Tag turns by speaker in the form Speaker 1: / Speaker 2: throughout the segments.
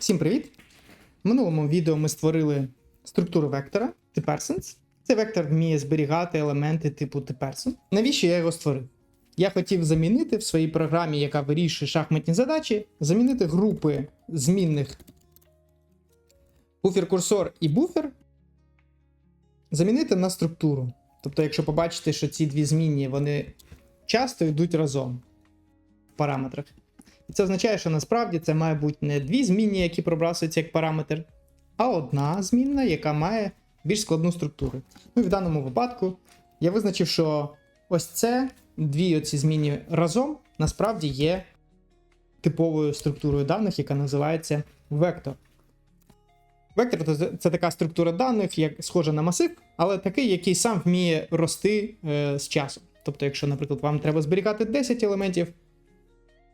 Speaker 1: Всім привіт! В минулому відео ми створили структуру вектора tPersons. Цей вектор вміє зберігати елементи типу tPerson. Навіщо я його створив? Я хотів замінити в своїй програмі, яка вирішує шахматні задачі, замінити групи змінних буфер-курсор і буфер, замінити на структуру. Тобто, якщо побачите, що ці дві змінні вони часто йдуть разом в параметрах. І це означає, що насправді це має бути не дві змінні, які пробрасуються як параметр, а одна змінна, яка має більш складну структуру. Ну і в даному випадку я визначив, що ось це дві оці змінні разом насправді є типовою структурою даних, яка називається вектор. Вектор це- це така структура даних, як схожа на масив, але такий, який сам вміє рости е, з часом. Тобто, якщо, наприклад, вам треба зберігати 10 елементів,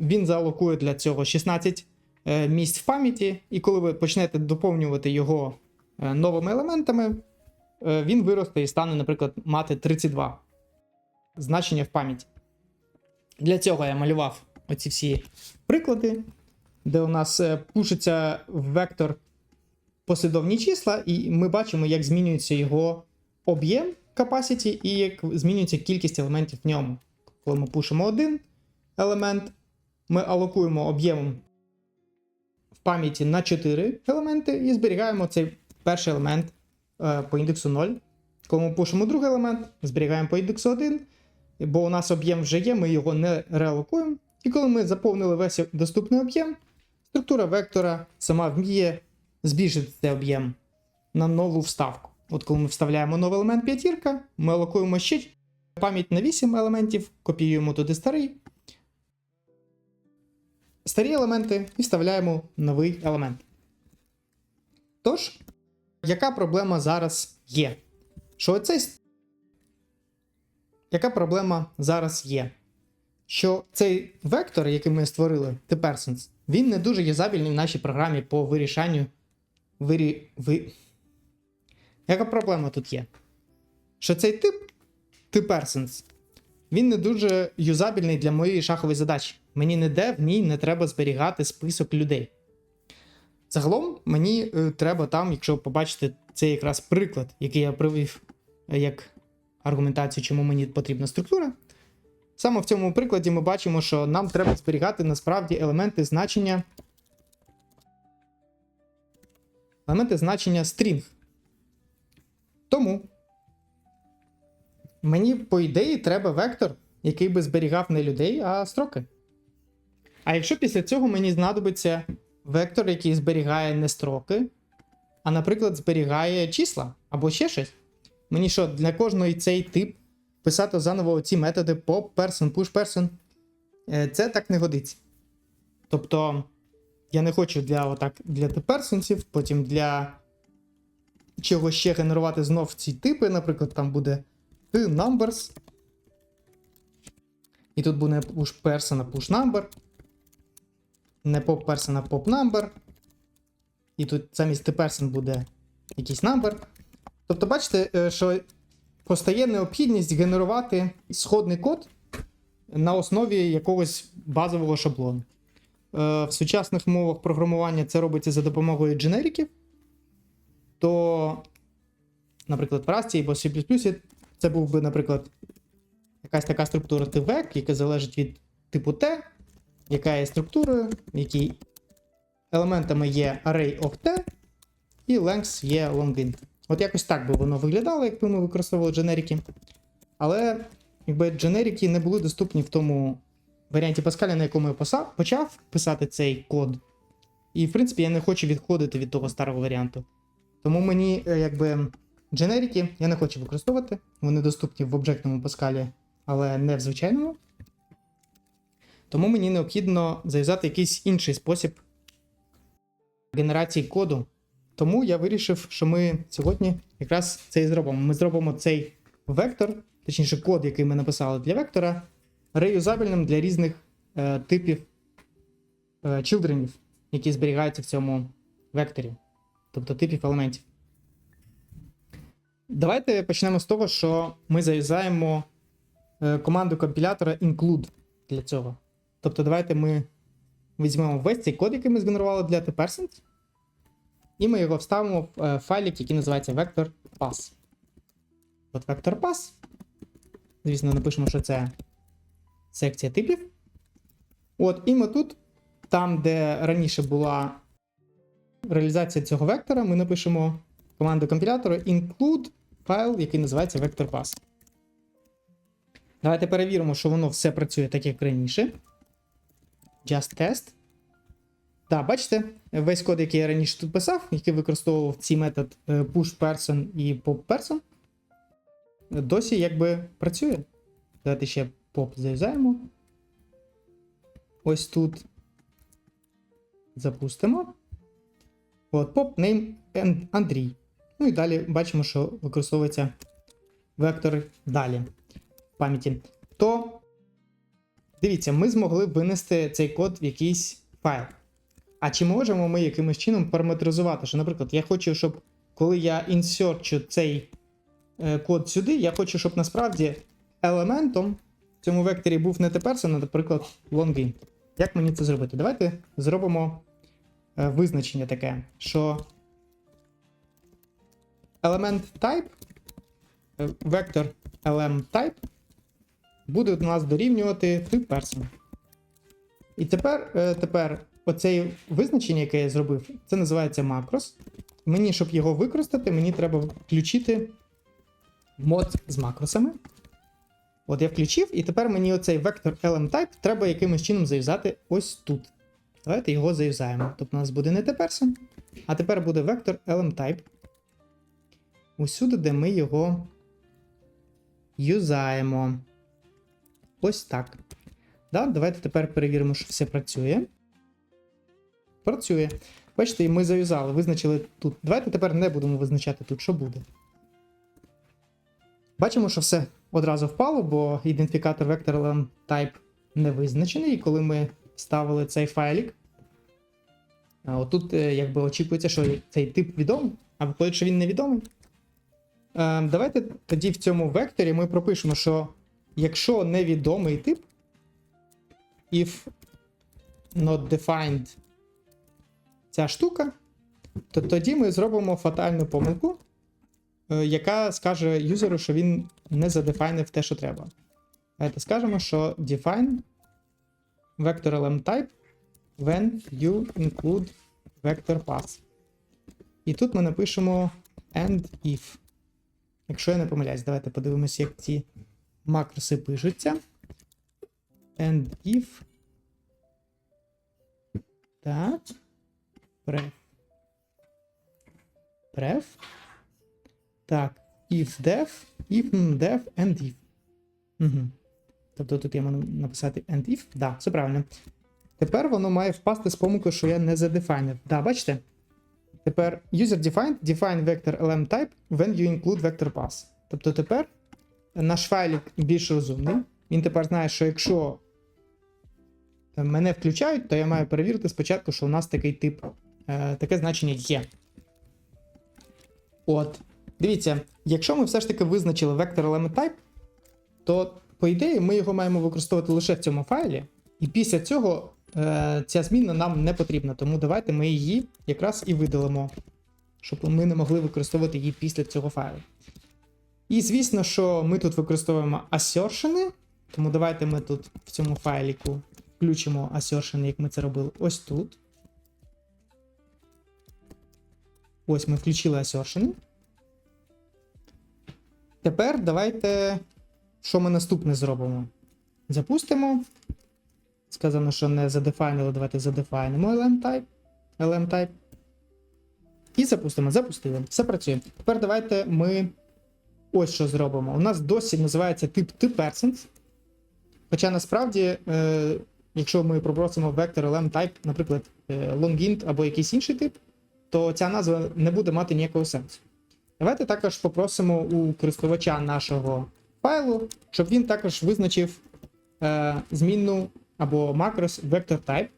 Speaker 1: він заалокує для цього 16 е, місць в пам'яті, і коли ви почнете доповнювати його е, новими елементами, е, він виросте і стане, наприклад, мати 32 значення в пам'яті. Для цього я малював оці всі приклади, де у нас пушиться вектор послідовні числа, і ми бачимо, як змінюється його об'єм capacity і як змінюється кількість елементів в ньому. Коли ми пушимо один елемент, ми алокуємо об'ємом в пам'яті на 4 елементи і зберігаємо цей перший елемент е, по індексу 0. Коли ми пушимо другий елемент, зберігаємо по індексу 1, бо у нас об'єм вже є, ми його не реалокуємо. І коли ми заповнили весь доступний об'єм, структура вектора сама вміє збільшити цей об'єм на нову вставку. От коли ми вставляємо новий елемент п'ятірка, ми алокуємо ще пам'ять на 8 елементів, копіюємо туди старий, старі елементи і вставляємо новий елемент. Тож, яка проблема зараз є? Що оцей... Яка проблема зараз є? Що цей вектор, який ми створили, tPersons, він не дуже юзабельний в нашій програмі по вирішанню. Вирі... Ви... Яка проблема тут є? Що цей тип tPersons, він не дуже юзабельний для моєї шахової задачі. Мені ніде в ній не треба зберігати список людей. Загалом мені е, треба там, якщо побачите, це якраз приклад, який я привів е, як аргументацію, чому мені потрібна структура. Саме в цьому прикладі ми бачимо, що нам треба зберігати насправді елементи значення. Елементи значення string. Тому мені, по ідеї, треба вектор, який би зберігав не людей, а строки. А якщо після цього мені знадобиться вектор, який зберігає не строки, а, наприклад, зберігає числа або ще щось. Мені що, для кожної цей тип писати заново ці методи pop, person, push person, е, це так не годиться. Тобто, я не хочу для отак, для типерсонсів, потім для чого ще генерувати знов ці типи. Наприклад, там буде numbers. І тут буде push person, push number. Не pop person, pop number. І тут замість t-person буде якийсь number. Тобто, бачите, е, що постає необхідність генерувати сходний код на основі якогось базового шаблону. Е, В сучасних мовах програмування це робиться за допомогою дженериків. То, наприклад, в Rust або C++ це був би, наприклад, якась така структура tvec, яка залежить від типу T, яка є структурою, в якій елементами є array of T, і length є longin. От якось так би воно виглядало, якби ми використовували дженерики. Але якби дженерики не були доступні в тому варіанті Pascal, на якому я почав писати цей код. І, в принципі, я не хочу відходити від того старого варіанту. Тому мені, е, якби, дженерики я не хочу використовувати. Вони доступні в об'єктному Pascal, але не в звичайному. Тому мені необхідно зав'язати якийсь інший спосіб генерації коду. Тому я вирішив, що ми сьогодні якраз це і зробимо. Ми зробимо цей вектор, точніше, код, який ми написали для вектора, реюзабельним для різних е, типів е, чилдренів, які зберігаються в цьому векторі, тобто типів елементів. Давайте почнемо з того, що ми зав'язаємо е, команду компілятора include для цього. Тобто, давайте ми візьмемо весь цей код, який ми згенерували для tPersons, І ми його вставимо в е, файлик, який називається vector. От vector pass. Звісно, напишемо, що це секція типів. От, і ми тут, там, де раніше була реалізація цього вектора, ми напишемо команду компілятора include файл, який називається vector pass. Давайте перевіримо, що воно все працює так, як раніше. Just test. Так, бачите, весь код, який я раніше тут писав, який використовував ці метод е, pushPerson і popPerson, досі якби працює. Давайте ще pop зав'язаємо. Ось тут запустимо. От, pop name Андрій. Ну і далі бачимо, що використовується вектор далі в пам'яті. То дивіться, ми змогли винести цей код в якийсь файл. А чи можемо ми якимось чином параметризувати? Що, наприклад, я хочу, щоб коли я інсерчу цей е, код сюди, я хочу, щоб насправді елементом в цьому векторі був не тепер, а, наприклад, longin. Як мені це зробити? Давайте зробимо е, визначення таке, що елемент type, вектор lm type буде у нас дорівнювати person. І тепер, е, тепер оце визначення, яке я зробив, це називається макрос. Мені, щоб його використати, мені треба включити мод з макросами. От я включив, і тепер мені оцей вектор LM-type треба якимось чином зав'язати ось тут. Давайте його зав'язаємо. Тобто у нас буде не person, а тепер буде вектор LM-type. Усюди, де ми його юзаємо. Ось так. Да, Давайте тепер перевіримо, що все працює. Працює. Бачите, ми зав'язали, визначили тут. Давайте тепер не будемо визначати тут, що буде. Бачимо, що все одразу впало, бо ідентифікатор vector type не визначений. І коли ми ставили цей файлік, отут е, якби очікується, що цей тип відомий, а виходить, що він невідомий. Е, Давайте тоді в цьому векторі ми пропишемо, що якщо невідомий тип, if not defined ця штука, то тоді ми зробимо фатальну помилку, е, яка скаже юзеру, що він не задефайнив те, що треба. Давайте скажемо, що define vector lm type when you include vector path. І тут ми напишемо and if. Якщо я не помиляюсь, давайте подивимося, як ці макроси пишуться. And if. Так. Pref. Pref. Так. If def, if def and if. Угу. Тобто тут я можу написати and if. Да, все правильно. Тепер воно має впасти з помилкою, що я не задефайнив. Да, бачите? Тепер user defined define vector lm type when you include vector pass. Тобто тепер наш файлік більш розумний. Він тепер знає, що якщо мене включають, то я маю перевірити спочатку, що у нас такий тип, е, таке значення є. От. Дивіться, якщо ми все ж таки визначили vector element type, то, по ідеї, ми його маємо використовувати лише в цьому файлі. І після цього ця зміна нам не потрібна. Тому давайте ми її якраз і видалимо, щоб ми не могли використовувати її після цього файлу. І звісно, що ми тут використовуємо assertion, тому давайте ми тут в цьому файліку включимо assertion, як ми це робили ось тут. Ось ми включили assertion. Тепер давайте, що ми наступне зробимо? Запустимо. Сказано, що не задефайнили, давайте задефайнимо LM-type. LM-type. І запустимо. Запустили. Все працює. Тепер давайте ми ось що зробимо. У нас досі називається тип T-Persons. Хоча насправді, е, якщо ми попросимо вектор LM-type, наприклад, е, longint або якийсь інший тип, то ця назва не буде мати ніякого сенсу. Давайте також попросимо у користувача нашого файлу, щоб він також визначив е, змінну або макрос vector type.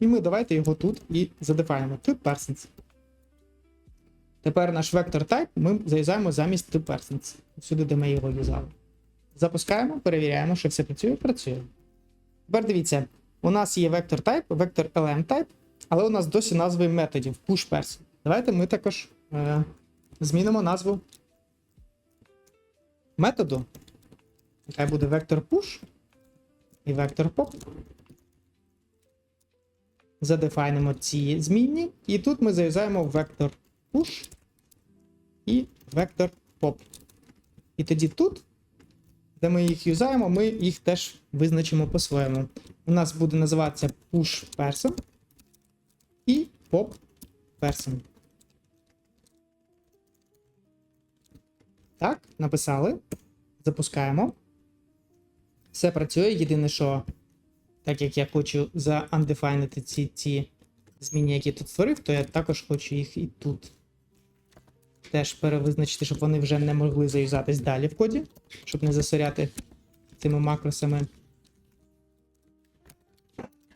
Speaker 1: І ми давайте його тут і задефайнимо type persons. Тепер наш vector type ми зав'язаємо замість type persons. Сюди, де ми його юзали. Запускаємо, перевіряємо, що все працює, працює. Тепер дивіться, у нас є vector type, vector lm type, але у нас досі назви методів push person. Давайте ми також е, змінимо назву методу. Нехай буде вектор push і вектор pop. Задефайнимо ці змінні. І тут ми зав'язаємо вектор push і вектор pop. І тоді тут, де ми їх юзаємо, ми їх теж визначимо по-своєму. У нас буде називатися push person і pop person. Так, написали. Запускаємо. Все працює. Єдине, що, так як я хочу заандефайнити ці, ці зміни, які я тут створив, то я також хочу їх і тут теж перевизначити, щоб вони вже не могли заюзатись далі в коді, щоб не засоряти цими макросами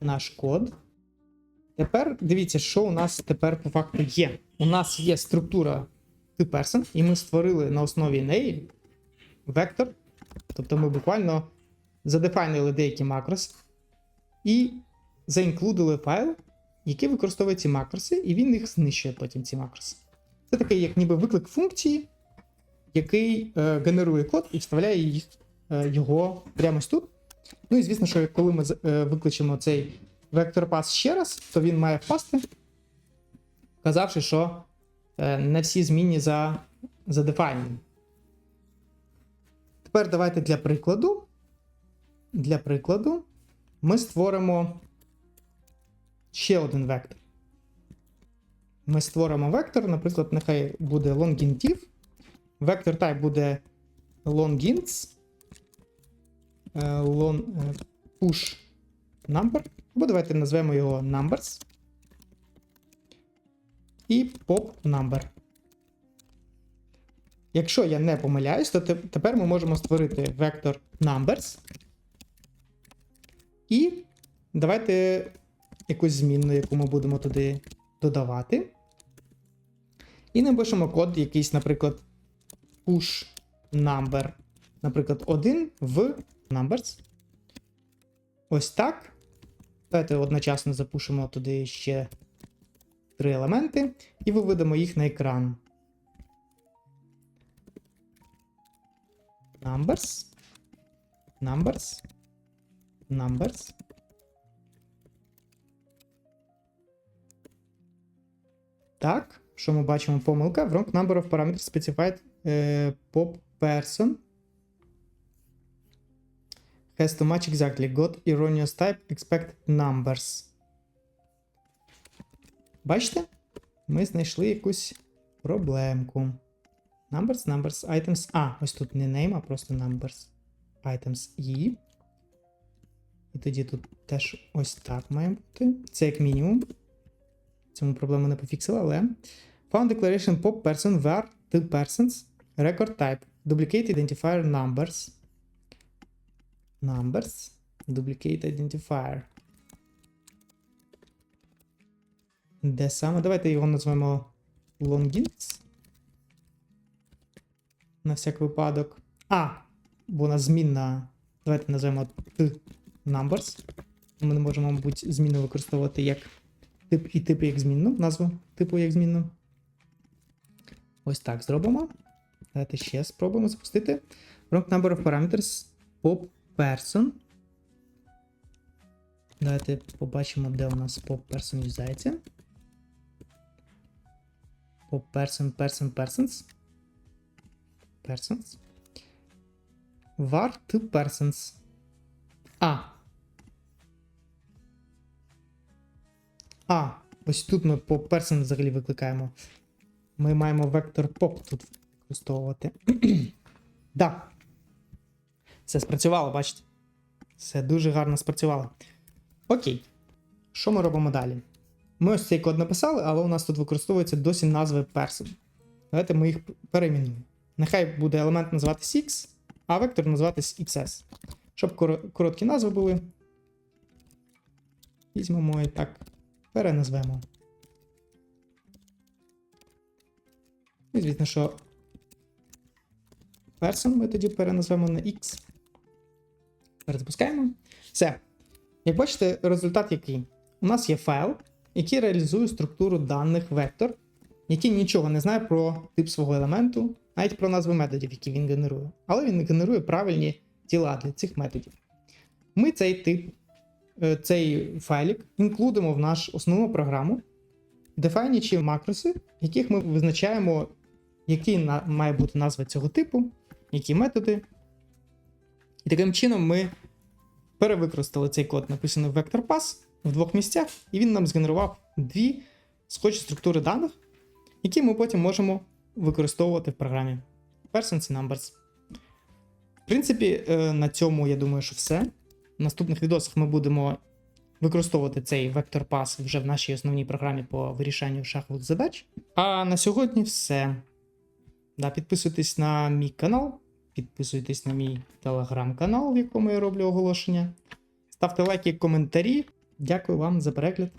Speaker 1: наш код. Тепер дивіться, що у нас тепер по факту є. У нас є структура person, і ми створили на основі неї вектор. Тобто ми буквально задефайнили деякі макроси і заінклюдили файл, який використовує ці макроси, і він їх знищує потім ці макроси. Це такий, як ніби виклик функції, який е, генерує код і вставляє їх, е, його прямо тут. Ну і звісно, що коли ми е, викличемо цей вектор пас ще раз, то він має впасти, вказавши, що е, не всі змінні за, задефайнені. Тепер давайте для прикладу. Для прикладу ми створимо ще один вектор. Ми створимо вектор, наприклад, нехай буде longIntiv. Вектор type буде longInts. е, Long, е, push number. Або давайте назвемо його numbers. І pop number. Якщо я не помиляюсь, то тепер ми можемо створити вектор numbers. Давайте якусь змінну, яку ми будемо туди додавати. І напишемо код якийсь, наприклад, push number, наприклад, 1 в numbers. Ось так. Давайте одночасно запушимо туди ще три елементи і виведемо їх на екран. Numbers. Numbers. Numbers. Так, що ми бачимо? Помилка. Wrong number of parameters specified е, pop person has to match exactly. Got erroneous type expected numbers. Бачите? Ми знайшли якусь проблемку. Numbers, numbers, items. А, ось тут не name, а просто numbers. Items і. І тоді тут теж ось так має бути. Це як мінімум. Цьому проблему не пофіксили, але. Found declaration pop person where two persons record type. Duplicate identifier numbers. Numbers. Duplicate identifier. Де саме? Давайте його назвемо longins. На всяк випадок. А, бо нас змінна. Давайте назвемо t numbers. Ми не можемо, мабуть, зміну використовувати як тип і тип як змінну, назву типу як змінну. Ось так зробимо. Давайте ще спробуємо запустити. Wrong number of parameters pop person. Давайте побачимо, де у нас pop person юзається. Pop person, person, persons. Persons. Var to persons. А, ось тут ми по person взагалі викликаємо. Ми маємо вектор pop тут використовувати. да. Все спрацювало, бачите? Все дуже гарно спрацювало. Окей. Що ми робимо далі? Ми ось цей код написали, але у нас тут використовується досі назви person. Давайте ми їх перейменуємо. Нехай буде елемент називатись X, а вектор називатись XS. Щоб коро- короткі назви були. Візьмемо і так переназвемо. І звісно, що person ми тоді переназвемо на X. Перезапускаємо. Все. Як бачите, результат який? У нас є файл, який реалізує структуру даних вектор який нічого не знає про тип свого елементу, навіть про назви методів, які він генерує. Але він генерує правильні тіла для цих методів. Ми цей тип, цей файлік інклюдимо в нашу основну програму, дефайнічі макроси, в яких ми визначаємо, який має бути назва цього типу, які методи. І таким чином ми перевикористали цей код, написаний в VectorPass в двох місцях, і він нам згенерував дві схожі структури даних, які ми потім можемо використовувати в програмі Persons і Numbers. В принципі, е, на цьому я думаю, що все. Наступних відосах ми будемо використовувати цей вектор пас вже в нашій основній програмі по вирішанню шахових задач. А на сьогодні все. Да, підписуйтесь на мій канал, підписуйтесь на мій телеграм-канал, в якому я роблю оголошення. Ставте лайки, коментарі. Дякую вам за перегляд.